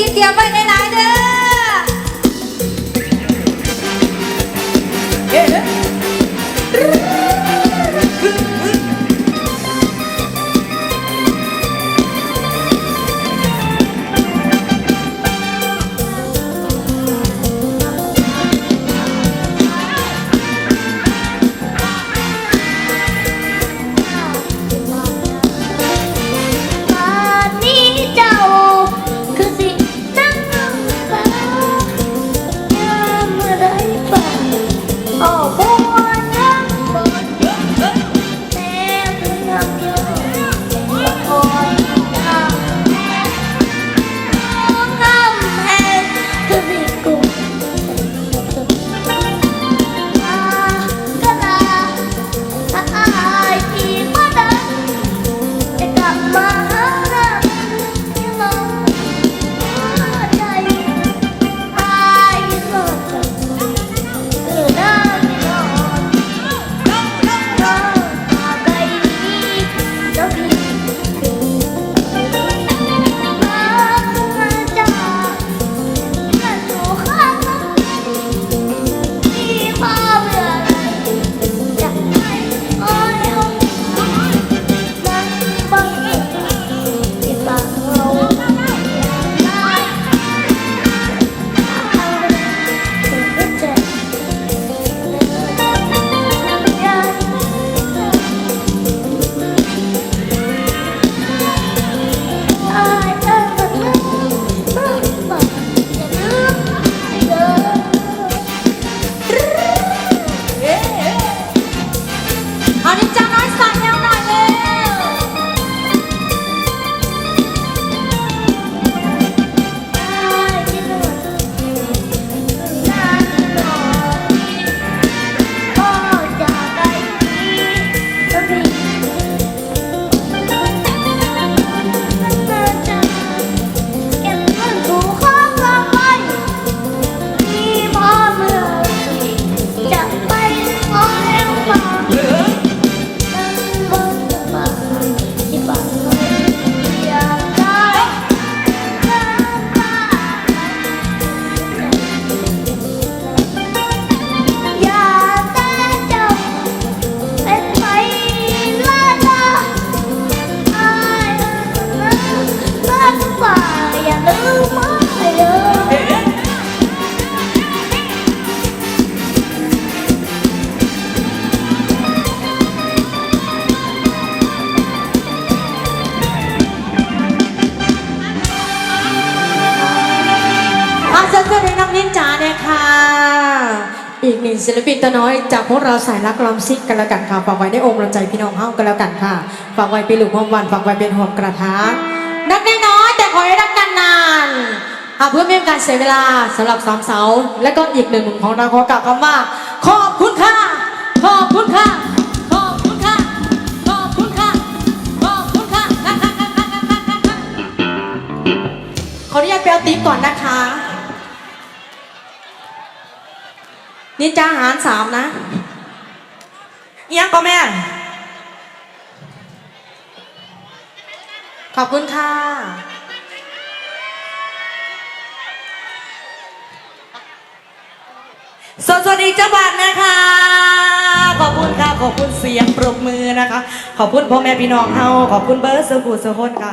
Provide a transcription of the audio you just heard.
ที่เตรียมไว้ในหลายเด้อ อีกหนึ่งศิลปินตัวน้อยจากพวกเราสายรักลอมซิกกันล้วกันค่ะฝากไว้ในองค์รำใจพี่น้องเฮากันล้วกันค่ะฝากไว้เป็นลูกความหวานฝากไว้เป็นหอมกระทะนักน้อยแต่ขอให้รักกันนานอะเพื่อไม่ให้การเสียเวลาสำหรับสามเสาและก็อีกหนึ่งหนุ่มของเราขอกล่าวคำว่า ขอบคุณค่ะ ขอบคุณค่ะขอบคุณค่ะขอบคุณค่ะขอบคุณค่ะขออนุญาตไปเอาติ๊บก่อนนะคะ นินจาหารสามนะเอิหยังก็แม่ ขอบคุณค่ะสวัสดีเจ้าบ่าวนะคะ ขอบคุณค่ะ ขอบคุณเสียงปรบมือนะคะ ขอบคุณพ่อแม่พี่น้องเฮาขอบคุณเบิร์ดสุขุสุคนค่ะ